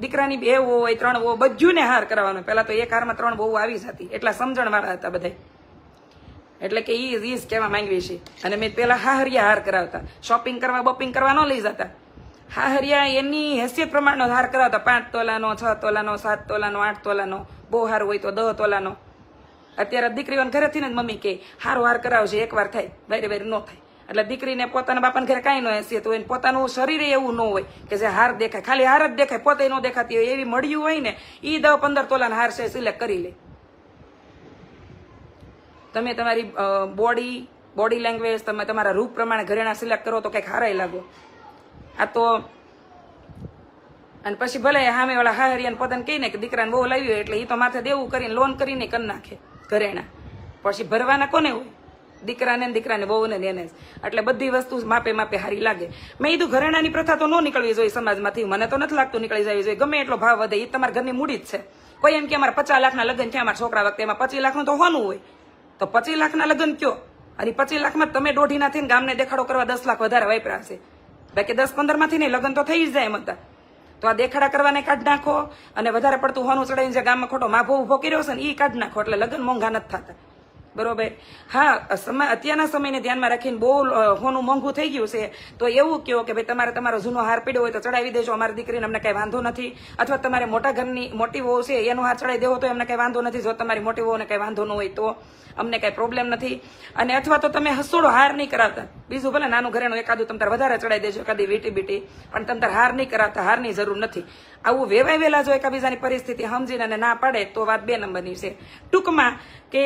દીકરાની બે ઓ હોય, ત્રણ ઓ બધું ને હાર કરાવવાનો. પેલા તો એક હારમાં ત્રણ બહુ આવી જતી એટલા સમજણવાળા હતા બધા એટલે કે ઈ ઈ કહેવા માંગવી છે. અને મેં પેલા હાહરિયા હાર કરાવતા. શોપિંગ કરવા, બોપિંગ કરવા ન લઈ જતા. હાહરિયા એની હેસિયત પ્રમાણનો હાર કરાવતા. પાંચ તોલાનો, છ તોલાનો, સાત તોલાનો, આઠ તોલાનો. બહુ હાર હોય તો દહ તોલાનો. અત્યારે દીકરીઓને ઘરેથી ને જ મમ્મી કે, હારો હાર કરાવશે એકવાર થાય. બારી બારી ન થાય. એટલે દીકરીને પોતાના બાપાને ઘરે કાંઈ ન હેસિયત તો એને પોતાનું શરીર એવું ન હોય કે જે હાર દેખાય, ખાલી હાર જ દેખાય, પોતે ન દેખાતી હોય, એવી મળ્યું હોય ને એ દસ પંદર તોલાના હાર છે, સિલેક્ટ કરી લે. તમે તમારી બોડી બોડી લેંગ્વેજ તમે તમારા રૂપ પ્રમાણે ઘરેણા સિલેક્ટ કરો તો કંઈક હારાય લાગો. આ તો, અને પછી ભલે સામે વાળા હાહરિયાને પોતાને કહીને કે દીકરાને બહુ લાવ્યું એટલે એ તો માથે દેવું કરીને લોન કરીને કરી નાખે ઘરેણા. પછી ભરવાના કોને હોય? દીકરાને દીકરાને બહુને ને એને એટલે બધી વસ્તુ માપે માપે હારી લાગે. મેં કીધું ઘરેણાની પ્રથા તો ન નીકળવી જોઈએ સમાજમાંથી. મને તો નથી લાગતું નીકળી જવી જોઈએ. ગમે એટલો ભાવ વધે એ તમારા ઘરની મૂડી જ છે. કોઈ એમ કે અમારા પચાસ લાખના લગ્ન છે અમારા છોકરા વખતે એમાં પચીસ લાખનું તો હોનું હોય. તો પચીસ લાખના લગ્ન કયો? અને પચીસ લાખમાં તમે દોઢીના થઈને ગામને દેખાડો કરવા દસ લાખ વધારે વાપરા બાકી દસ પંદરમાંથી નહીં, લગ્ન તો થઈ જ જાય એમ હતા. તો આ દેખાડા કરવાને કાઢ નાખો. અને વધારે પડતું હોનું ચડાવીને જે ગામમાં ખોટો માભો ઊભો કર્યો છે ને એ કાઢ નાખો. એટલે લગ્ન મોંઘા નથી થતા. બરોબર? હા સમય, અત્યારના સમયને ધ્યાનમાં રાખીને બહુ હોનું મોંઘું થઈ ગયું છે. તો એવું કહો કે ભાઈ તમારે તમારો જૂનો હાર પીડ્યો હોય તો ચડાવી દેજો, અમારી દીકરીને અમને કંઈ વાંધો નથી. અથવા તમારે મોટા ઘરની મોટી વહુ છે, એનો હાર ચડાવી દેવો તો એમને કંઈ વાંધો નથી. જો તમારી મોટી વહુને કંઈ વાંધો ન હોય તો અમને કંઈ પ્રોબ્લેમ નથી. અને અથવા તો તમે હસોડો હાર નહીં કરાવતા. બીજું ભલે નાનું ઘરેણું એકાદું તમતાર વધારે ચડાવી દેજો, એકાદી વીટી બીટી પણ તમતાર હાર નહીં કરાવતા, હારની જરૂર નથી. આવું વેવાય વહેલા જો એકાબીજાની પરિસ્થિતિ સમજીને ના પાડે તો વાત બે નંબરની છે. ટૂંકમાં કે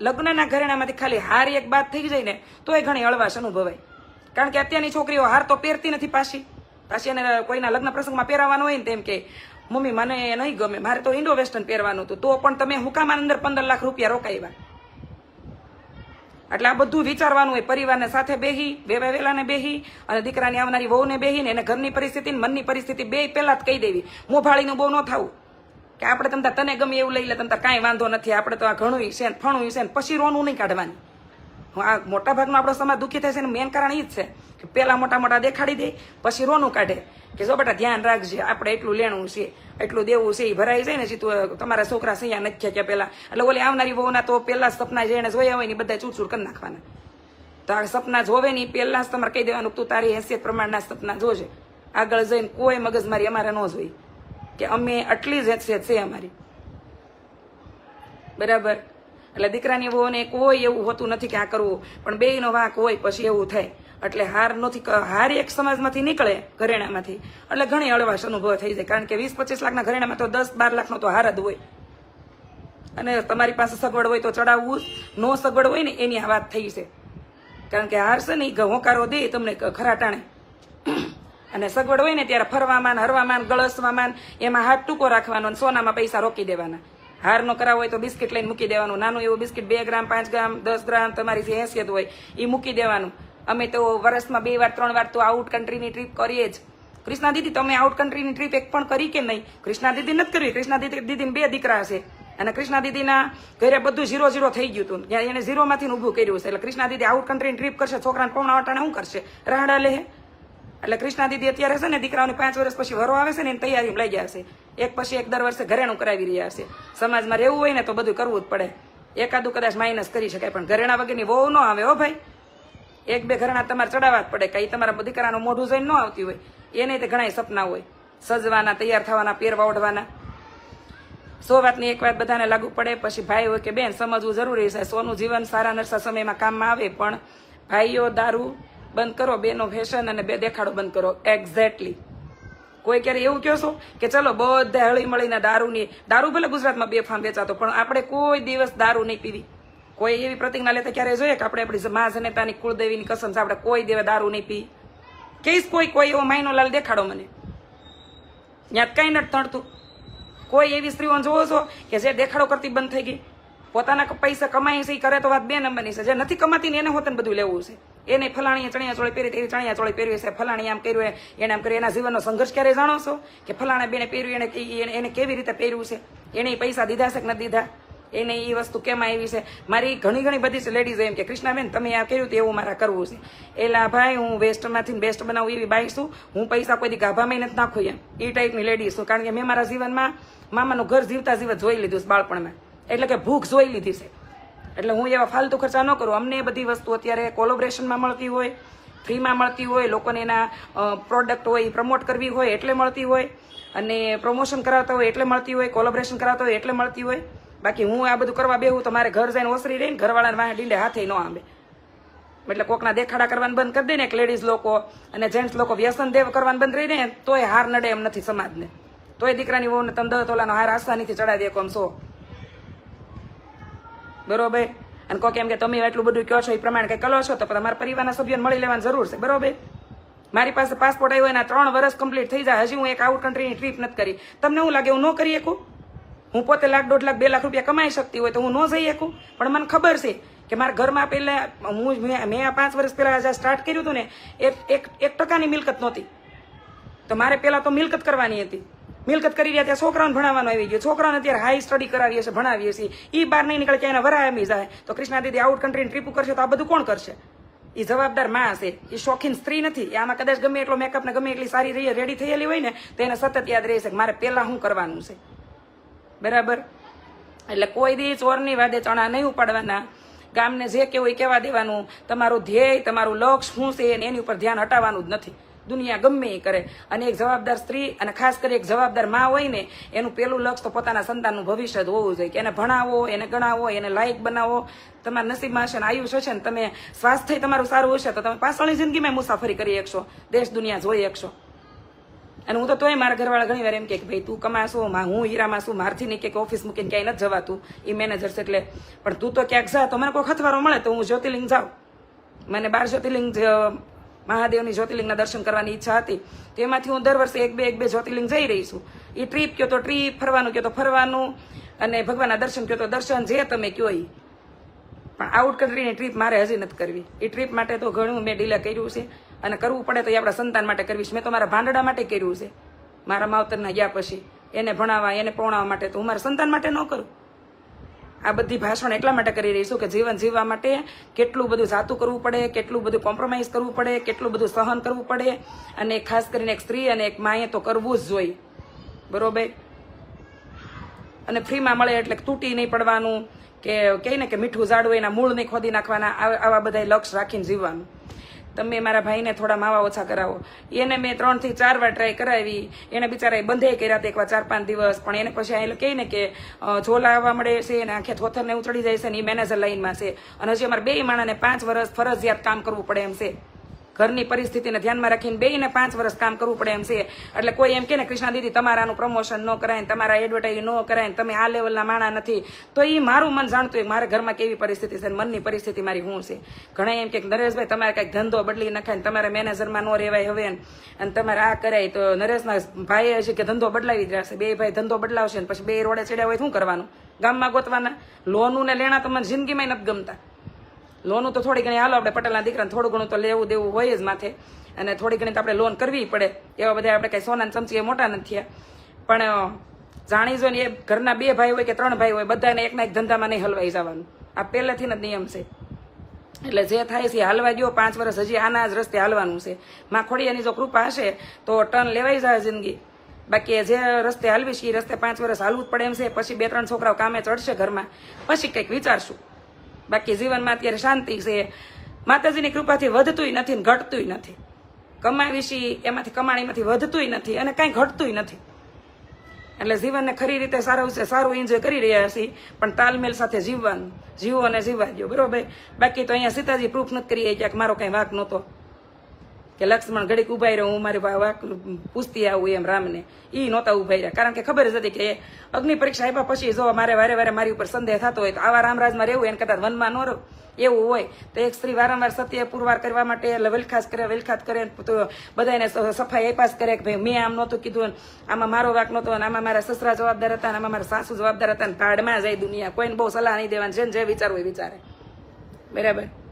લગ્નના ઘરેણામાંથી ખાલી હાર એક બાદ થઈ જાય ને તો એ ઘણી અળવાશ અનુભવાય. કારણ કે અત્યારની છોકરીઓ હાર તો પહેરતી નથી પાછી. પાછી એને કોઈના લગ્ન પ્રસંગમાં પહેરાવાનું હોય ને તેમ કે, મમ્મી, મને એ નહીં ગમે, મારે તો ઇન્ડો વેસ્ટર્ન પહેરવાનું હતું, તો પણ તમે હુકામાં અંદર પંદર લાખ રૂપિયા રોકાવ્યા એટલે આ બધું વિચારવાનું હોય, પરિવારને સાથે બેહી વેવા વેલાને બેહી, અને દીકરાની આવનારી વહુને બેહી ને એને ઘરની પરિસ્થિતિ મનની પરિસ્થિતિ બે પહેલા જ કહી દેવી. મોભાળીનું બહુ ન થવું. કે આપણે તમતા તને ગમે એવું લઈ લે તમતા કાંઈ વાંધો નથી, આપણે તો આ ઘણું છે ને ફણું છે ને, પછી રોનું નહીં કાઢવાની. આ મોટા ભાગનો આપણો સમાજ દુઃખી થાય છે એનું મેન કારણ એ જ છે કે પહેલાં મોટા મોટા દેખાડી દે, પછી રોનું કાઢે. કે જો બેટા ધ્યાન રાખજે, આપણે એટલું લેણું છે, એટલું દેવું છે એ ભરાઈ જાય ને સીધું તમારા છોકરા સૈયા નથી કે પહેલાં એટલે ઓલી આવનારી વહુના તો પહેલાં સપના જેને જોયા હોય ને બધા ચૂરચૂર કરી નાખવાના. તો આ સપના જોવે ને પહેલાં જ તમારે કહી દેવાનું તું તારી હેસિયત પ્રમાણના સપના જોજે. આગળ જઈને કોઈ મગજમારી અમારે ન જોઈ કે અમે આટલી જ છે અમારી. બરાબર? એટલે દીકરાની વહુને કોઈ એવું હોતું નથી કે આ કરવું, પણ બેયનો વાંક હોય પછી એવું થાય. એટલે હાર નથી હાર એક સમાજમાંથી નીકળે ઘરેણામાંથી. એટલે ઘણી હળવાશ અનુભવ થઈ જાય, કારણ કે વીસ પચીસ લાખના ઘરેણામાં તો દસ બાર લાખનો તો હાર જ હોય. અને તમારી પાસે સગવડ હોય તો ચડાવવું નો સગવડ હોય ને એની આ વાત થઈ છે. કારણ કે હાર છે ને એ હોકારો દે તમને ક- ખરા ટાણે. અને સગવડ હોય ને ત્યારે ફરવામાં હરવામાં ગળસવામાં એમાં હાથ ટૂંકો રાખવાનો અને સોનામાં પૈસા રોકી દેવાના. હાર નો કરાવો હોય તો બિસ્કિટ લઈને મૂકી દેવાનું. નાનું એવું બિસ્કિટ બે ગ્રામ, પાંચ ગ્રામ, દસ ગ્રામ તમારી જે હેસિયત હોય એ મૂકી દેવાનું. અમે તો વર્ષમાં બે વાર, ત્રણ વાર તો આઉટ કન્ટ્રીની ટ્રીપ કરીએ જ. કૃષ્ણા દીદી, તમે આઉટ કન્ટ્રીની ટ્રીપ એક પણ કરી કે નહીં? કૃષ્ણા દીદી નથી કરી. કૃષ્ણા દીદી, દીદીને બે દીકરા છે. અને કૃષ્ણા દીદીના ઘરે બધું ઝીરો ઝીરો થઈ ગયું હતું. એને ઝીરોમાંથી ઊભું કર્યું છે. એટલે કૃષ્ણા દીદી આઉટ કન્ટ્રીની ટ્રીપ કરશે. છોકરાને પૌણા વાટાણે શું કરશે? રાહડા લે એટલે કૃષ્ણા દીદી અત્યારે છે ને દીકરાઓને પાંચ વર્ષ પછી વરો આવે છે ને એની તૈયારી લઈ ગયા છે. એક પછી એક દર વર્ષે ઘરેણું કરાવી રહ્યા છે. સમાજમાં રહેવું હોય ને તો બધું કરવું જ પડે. એકાદું કદાચ માઇનસ કરી શકાય, પણ ઘરેણા વગરની વહુ ન આવે હો ભાઈ. એક બે ઘરેણા તમારે ચડાવવા જ પડે, કઈ તમારા દીકરાનું મોઢું જોઈને ન આવતી હોય. એને તે ઘણા સપના હોય. સજવાના, તૈયાર થવાના, પહેરવા ઓઢવાના. સો વાતની એક વાત બધાને લાગુ પડે, પછી ભાઈ હોય કે બેન, સમજવું જરૂરી છે. સોનું જીવન સારા નરસા સમયમાં કામમાં આવે, પણ ભાઈઓ, દારૂ બંધ કરો, બેનો ફેશન અને બે દેખાડો બંધ કરો. એક્ઝેક્ટલી કોઈ ક્યારે એવું કહેશો કે ચલો બધા હળી મળીને દારૂની, દારૂ ભલે ગુજરાતમાં બે ફામ વેચાતો, પણ આપણે કોઈ દિવસ દારૂ નહીં પીવી. કોઈ એવી પ્રતિજ્ઞા લેતા ક્યારે જોઈએ કે આપણે આપણી મા જનેતાની કુળદેવીની કસમ છે, આપણે કોઈ દેવે દારૂ નહીં પી. કહીશ કોઈ કોઈ એવો માયનો લાલ દેખાડો મને. ત્યાં કઈ નથી તણતું કોઈ એવી સ્ત્રીઓને જોવો છો કે જે દેખાડો કરતી બંધ થઈ ગઈ? પોતાના પૈસા કમાઈ છે એ કરે તો વાત બે નંબરની છે. જે નથી કમાતી ને એને હોતને બધું લેવું છે. એને ફલાણીએ ચણિયા ચોળી પહેરી તેવી ચણિયા ચોળી પહેરવી છે. ફલાણી આમ કર્યું એને આમ કર્યું એના જીવનનો સંઘર્ષ ક્યારે જાણો છો? કે ફલાણા બેને પહેર્યું, એને એને કેવી રીતે પહેર્યું છે? એને પૈસા દીધા છે કે નથી દીધા? એને એ વસ્તુ કેમ આવી છે? મારી ઘણી ઘણી બધી લેડીઝ એમ કે, કૃષ્ણાબેન, તમે આ કર્યું તો એવું મારે કરવું છે. એલા ભાઈ, હું વેસ્ટમાંથી બેસ્ટ બનાવું એવી બાઈ છું. હું પૈસા કોઈ ગાભામાં નથી નાખું એમ. એ ટાઈપની લેડીઝ છું. કારણ કે મેં મારા જીવનમાં મામાનું ઘર જીવતા જીવત જોઈ લીધું છે બાળપણમાં. એટલે કે ભૂખ જોઈ લીધી છે. એટલે હું એવા ફાલતુ ખર્ચા ન કરું. અમને એ બધી વસ્તુ અત્યારે કોલોબ્રેશનમાં મળતી હોય ફ્રીમાં મળતી હોય, લોકોને એના પ્રોડક્ટ હોય, એ પ્રમોટ કરવી હોય એટલે મળતી હોય, અને પ્રમોશન કરાવતા હોય એટલે મળતી હોય કોલોબ્રેશન કરાવતા હોય એટલે મળતી હોય. બાકી હું આ બધું કરવા બેહું તો મારે ઘર જઈને ઓસરી રહીને ઘરવાળાને વાંહે ડીંડે હાથે ન આંબે. એટલે કોકના દેખાડા કરવાનું બંધ કરી દે ને એક લેડીઝ લોકો અને જેન્ટ્સ લોકો વ્યસન દેવ કરવાનું બંધ રહી ને તોય હાર નડે એમ નથી સમાજને. તોય દીકરાની વહુને તમે દસ તોલાનો હાર આસાનીથી ચડાવી દે કોમ સો બરોબર? અને કોઈ એમ કે તમે એટલું બધું કહો છો, એ પ્રમાણે કંઈ કરો છો, તો તમારા પરિવારના સભ્યોને મળી લેવાની જરૂર છે, બરોબર? મારી પાસે પાસપોર્ટ આવ્યો એના ત્રણ વર્ષ કમ્પ્લીટ થઈ જાય, હજી હું એક આઉટ કન્ટ્રીની ટ્રીપ નથી કરી. તમને એવું લાગે, હું ન કરી શકું? હું પોતે લાખ, દોઢ લાખ, બે લાખ રૂપિયા કમાઈ શકતી હોય તો હું ન જઈ શકું? પણ મને ખબર છે કે મારા ઘરમાં પહેલાં, હું મેં આ પાંચ વર્ષ પહેલાં જ્યાં સ્ટાર્ટ કર્યું હતું ને એક એક ટકાની મિલકત નહોતી. તો મારે પહેલાં તો મિલકત કરવાની હતી. મિલકત કરી રહ્યા ત્યાં છોકરાઓને ભણાવવાનું આવી ગયું. છોકરાઓને અત્યારે હાઈ સ્ટડી કરાવીએ છીએ ભણાવીએ છીએ એ બહાર નહીં નીકળે, ક્યાંય વરાય એમ જાય. તો કૃષ્ણા દીદી આઉટ કન્ટ્રીને ટ્રીપ કરશે તો આ બધું કોણ કરશે? એ જવાબદારમાં હશે. એ શોખીન સ્ત્રી નથી. એ આમાં કદાચ ગમે એટલો મેકઅપ ને ગમે એટલી સારી રહી રેડી થયેલી હોય ને, તો એને સતત યાદ રહેશે કે મારે પહેલાં શું કરવાનું છે. બરાબર? એટલે કોઈ દી ચોરની વાદે ચણા નહીં ઉપાડવાના. ગામને જે કેવું એ કહેવા દેવાનું. તમારું ધ્યેય, તમારું લક્ષ શું છે એની ઉપર ધ્યાન હટાવવાનું જ નથી. દુનિયા ગમે એ કરે. અને એક જવાબદાર સ્ત્રી, અને ખાસ કરી એક જવાબદારમાં હોય ને, એનું પેલું લક્ષ્ય તો પોતાના સંતાનનું ભવિષ્ય જ હોવું જોઈએ કે એને ભણાવો, એને ગણાવો, એને લાયક બનાવો. તમારા નસીબમાં હશે ને આયુષ્ય છે ને, તમે સ્વાસ્થ્ય તમારું સારું હશે તો તમે પાછળની જિંદગીમાં મુસાફરી કરી શકશો. દેશ દુનિયા જોઈ શકશો. અને હું તો તોય મારા ઘરવાળા ઘણી વાર એમ કે ભાઈ તું કમાશો, માં હું હીરામાં છું, મારથી નહીં કે ઓફિસ મૂકીને ક્યાંય નથી જવાતું. એ મેનેજર છે એટલે, પણ તું તો ક્યાંક જા, તો મને કોઈ ખતવારો મળે તો હું જ્યોતિર્લિંગ જાઉં. મને બાર જ્યોતિર્લિંગ મહાદેવની જ્યોતિર્લિંગના દર્શન કરવાની ઈચ્છા હતી. તેમાંથી હું દર વર્ષે એક બે એક બે જ્યોતિર્લિંગ જઈ રહી છું. એ ટ્રીપ કયો તો ટ્રીપ ફરવાનું કયો તો ફરવાનું અને ભગવાનના દર્શન કયો તો દર્શન, જે તમે કયો એ પણ આઉટ કન્ટ્રીની ટ્રીપ મારે હજી નથી કરવી. એ ટ્રીપ માટે તો ઘણું મેં ડીલે કર્યું છે અને કરવું પડે તો એ આપણા સંતાન માટે કરવી છે. મેં તો મારા ભાંડડા માટે કર્યું છે. મારા માવતરના ગયા પછી. એને ભણાવવા, એને પહોણાવવા માટે તો હું મારા સંતાન માટે ન કરું. આ બધી ભાષણ એટલા માટે કરી રહી છું કે જીવન જીવવા માટે કેટલું બધું જાતું કરવું પડે, કેટલું બધું કોમ્પ્રોમાઇઝ કરવું પડે, કેટલું બધું સહન કરવું પડે. અને ખાસ કરીને એક સ્ત્રી અને એક માએ તો કરવું જ જોઈએ. બરોબર? અને ફ્રીમાં મળે એટલે તૂટી નહીં પડવાનું કે કહે ને કે મીઠું ઝાડવું એના મૂળ નહીં ખોદી નાખવાના, આવા આવા બધા લક્ષ રાખીને જીવવાનું. તમે મારા ભાઈને થોડા માવા ઓછા કરાવો. એને મેં ત્રણથી ચાર વાર ટ્રાય કરાવી. એને બિચારા બંધે કર્યા હતા એકવાર ચાર પાંચ દિવસ. પણ એને પછી એ કહે ને કે ઝોલા આવવા મળે છે અને આખે થોથરને ઉચડી જાય છે ને એ મેનેજર લાઈનમાં છે. અને હજી અમારે બે માણાને પાંચ વર્ષ ફરજિયાત કામ કરવું પડે એમ છે. ઘરની પરિસ્થિતિને ધ્યાનમાં રાખીને બેયને પાંચ વર્ષ કામ કરવું પડે એમ છે. એટલે કોઈ એમ કે ને, કૃષ્ણા દીદી, તમારાનું પ્રમોશન ન કરાય ને તમારા એડવર્ટાઇઝ ન કરાય ને તમે આ લેવલના માણા નથી. તો એ મારું મન જાણતું હોય મારા ઘરમાં કેવી પરિસ્થિતિ છે મનની પરિસ્થિતિ મારી શું છે. ઘણા એમ કે, નરેશભાઈ, તમારે કંઈક ધંધો બદલી નખાય ને તમારા મેનેજરમાં ન રહેવાય હવે ને. અને તમારે આ કરાય તો નરેશના ભાઈએ છે કે, ધંધો બદલાવી જ રાખશે. બે ભાઈ ધંધો બદલાવશે ને પછી બે રોડે ચડ્યા હોય શું કરવાનું? ગામમાં ગોતવાના? લોનું ને લેણા તો મને જિંદગીમાં નથી ગમતા. લોનું તો થોડી ઘણી હાલો, આપણે પટેલના દીકરાને થોડું ઘણું તો લેવું દેવું હોય જ માથે. અને થોડી ઘણી તો આપણે લોન કરવી પડે. એવા બધા આપણે કાંઈ સોનાને ચમચી મોટા નથી થયા. પણ જાણી જો ને એ ઘરના બે ભાઈ હોય કે ત્રણ ભાઈ હોય, બધાને એકના એક ધંધામાં નહીં હલવાઈ જવાનું. આ પહેલેથી જ નિયમ છે. એટલે જે થાય છે હાલવા ગયો, પાંચ વર્ષ હજી આના જ રસ્તે હાલવાનું છે. માં ખોડિયાની જો કૃપા હશે, તો ટર્ન લેવાઈ જાય જિંદગી. બાકી જે રસ્તે હાલવીશ એ રસ્તે પાંચ વર્ષ હાલવું જ પડે એમ છે. પછી બે ત્રણ છોકરાઓ કામે ચડશે ઘરમાં. પછી કંઈક વિચારશું. બાકી જીવનમાં અત્યારે શાંતિ છે. માતાજીની કૃપાથી વધતુંય નથી ને ઘટતુંય નથી. કમાવી છે એમાંથી કમાણીમાંથી વધતુંય નથી અને કાંઈ ઘટતુંય નથી. એટલે જીવનને ખરી રીતે સારું સારું એન્જોય કરી રહ્યા છીએ, પણ તાલમેલ સાથે જીવવાનું, જીવો અને જીવવા દો બરોબર? બાકી તો અહીંયા સીતાજી પ્રૂફ નથી કરી ક્યાંક મારો કાંઈ વાક નહોતો. કે લક્ષ્મણ ઘડીક ઊભા રહ્યો, હું મારી વાક પૂછતી આવું એમ રામને. એ નહોતા ઊભા રહ્યા. કારણ કે ખબર જ હતી કે અગ્નિ પરીક્ષા આપ્યા પછી જો મારે વારે વારે મારી ઉપર સંદેહ થતો હોય તો આવા રામરાજમાં રહેવું, એને કદાચ વનમાં ન રહું, એવું હોય. તો એક સ્ત્રી વારંવાર સત્ય પુરવાર કરવા માટે વેલખાસ કરે, વેલખાત કરે તો બધાને સફાઈ એપાસ કરે કે ભાઈ મેં આમ નહોતું કીધું આમાં મારો વાક નહોતો અને આમાં મારા સસરા જવાબદાર હતા અને આમાં મારા સાસુ જવાબદાર હતા ને ભાડમાં જાય દુનિયા. કોઈને બહુ સલાહ નહીં દેવાની, જેને જે વિચારવું એ વિચારે. બરાબર?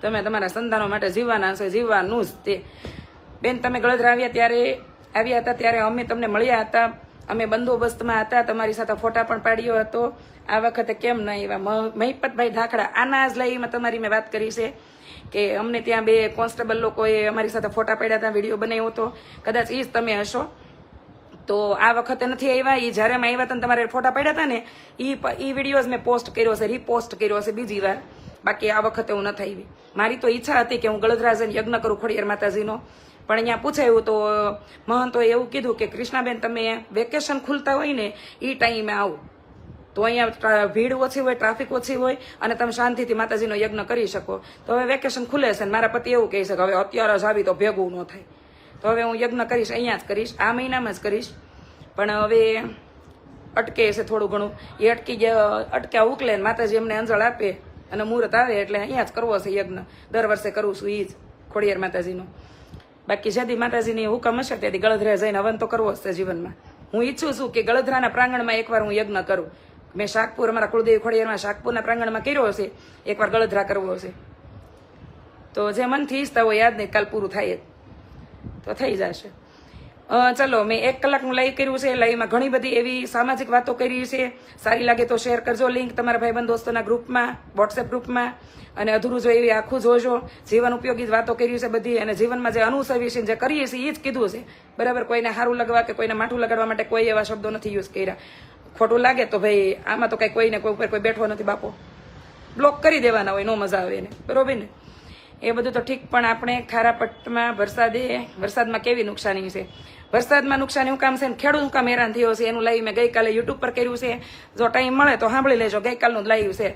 તમે તમારા સંતાનો માટે જીવવાના છે જીવવાનું જ તે. બેન, તમે ગળદરા આવ્યા ત્યારે, આવ્યા હતા ત્યારે અમે તમને મળ્યા હતા. અમે બંદોબસ્તમાં હતા, તમારી સાથે ફોટા પણ પાડ્યો હતો. આ વખતે કેમ ન આવ્યા? મહિપતભાઈ ધાખડા આના જ લઈમાં તમારી મેં વાત કરી છે કે અમને ત્યાં બે કોન્સ્ટેબલ લોકોએ અમારી સાથે ફોટા પાડ્યા હતા, વીડિયો બનાવ્યો હતો. કદાચ એ જ તમે હશો. તો આ વખતે નથી આવ્યા એ જ્યારે અમે આવ્યા હતા તમારે ફોટા પડ્યા હતા ને એ વિડીયોઝ મેં પોસ્ટ કર્યો છે, રીપોસ્ટ કર્યો છે બીજી વાર. બાકી આ વખતે હું નથી આવી. મારી તો ઈચ્છા હતી કે હું ગળદરાજન યજ્ઞ કરું ખોડિયાર માતાજીનો. પણ અહીંયા પૂછાયું તો મહંતોએ એવું કીધું કે કૃષ્ણાબેન તમે વેકેશન ખુલતા હોય ને એ ટાઈમે આવો. તો અહીંયા ભીડ ઓછી હોય, ટ્રાફિક ઓછી હોય, અને તમે શાંતિથી માતાજીનો યજ્ઞ કરી શકો. તો હવે વેકેશન ખુલે છે મારા પતિ એવું કહે છે કે હવે અત્યારે જ આવી તો ભેગું ન થાય. તો હવે હું યજ્ઞ કરીશ, અહીંયા જ કરીશ, આ મહિનામાં જ કરીશ. પણ હવે અટકે છે થોડું ઘણું. એ અટકી ગયા, અટક્યા ઉકલે માતાજી એમને અંજળ આપે. અને મુહૂર્ત આવે એટલે અહીંયા જ કરવો છે યજ્ઞ. દર વર્ષે કરું છું એ જ ખોડિયાર માતાજીનો. બાકી જેથી માતાજીની હુકમ હશે તેથી ગળધરા જઈને હવન તો કરવો હશે જીવનમાં. હું ઈચ્છું છું કે ગળધરાના પ્રાંગણમાં એકવાર હું યજ્ઞ કરું. મેં શાકપુર, અમારા કુળદેવી ખોડિયારમાં શાકપુરના પ્રાંગણમાં કર્યો હશે. એકવાર ગળધરા કરવો હશે. તો જે મનથી ઈચ્છતા હોય યાદ નહીં, કાલ પૂરું થાય જ. તો થઈ જશે. ચલો, મેં એક કલાકનું લાઈવ કર્યું છે. લાઈવમાં ઘણી બધી એવી સામાજિક વાતો કરી છે. સારી લાગે તો શેર કરજો લિંક તમારા ભાઈબંધ દોસ્તોના ગ્રુપમાં વોટ્સએપ ગ્રુપમાં. અને અધૂરું જો એવી આખું જોજો. જીવન ઉપયોગી વાતો કરી છે બધી. અને જીવનમાં જે અનુસરવી છે જે કરીએ છીએ એ જ કીધું છે. બરાબર? કોઈને સારું લગવા કે કોઈને માઠું લગાડવા માટે કોઈ એવા શબ્દો નથી યુઝ કર્યા. ખોટું લાગે તો ભાઈ, આમાં તો કંઈ કોઈને કોઈ ઉપર કોઈ બેઠો નથી બાપો. બ્લોક કરી દેવાના હોય, નો મજા આવે એને. બરોબર ને? એ બધું તો ઠીક, પણ આપણે ખારાપટમાં, વરસાદે, વરસાદમાં કેવી નુકસાની છે? વરસાદમાં નુકસાન એવું કામ છે ને ખેડૂત કામ હેરાન થયો છે. એનું લાઈવ મેં ગઈકાલે યુટ્યુબ પર કર્યું છે. જો ટાઈમ મળે તો સાંભળી લેજો. ગઈકાલનું લાઈવ છે.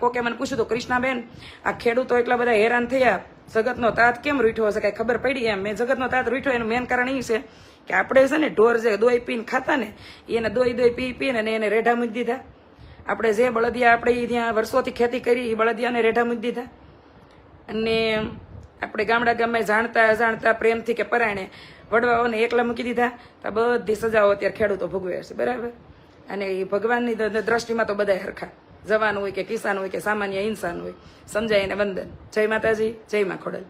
કોકે મને પૂછ્યું હતું, કૃષ્ણાબેન, આ ખેડૂતો એટલા બધા હેરાન થયા. જગતનો તાત કેમ રૂઠ્યો હશે? કાંઈ ખબર પડી એમ? મેં જગતનો તાત રૂઠ્યો. એનું મેન કારણ એ છે કે આપણે છે ને ઢોર જે દોઈ પીને ખાતા ને એને દોઈ દોઈ પી પીને ને એને રેઢા મૂકી દીધા. આપણે જે બળદિયા આપણે ત્યાં વર્ષોથી ખેતી કરી એ બળદિયાને રેઢા મૂકી દીધા. અને આપણે ગામડા ગામમાં જાણતા જાણતા પ્રેમથી કે પરાણે વડવાઓને એકલા મૂકી દીધા. તો બધી સજાઓ અત્યારે ખેડૂતો ભોગવે છે, બરાબર? અને એ ભગવાનની દ્રષ્ટિમાં તો બધા હરખા. જવાન હોય કે કિસાન હોય કે સામાન્ય ઇન્સાન હોય. સમજાય એને વંદન. જય માતાજી, જય મા ખોડલ.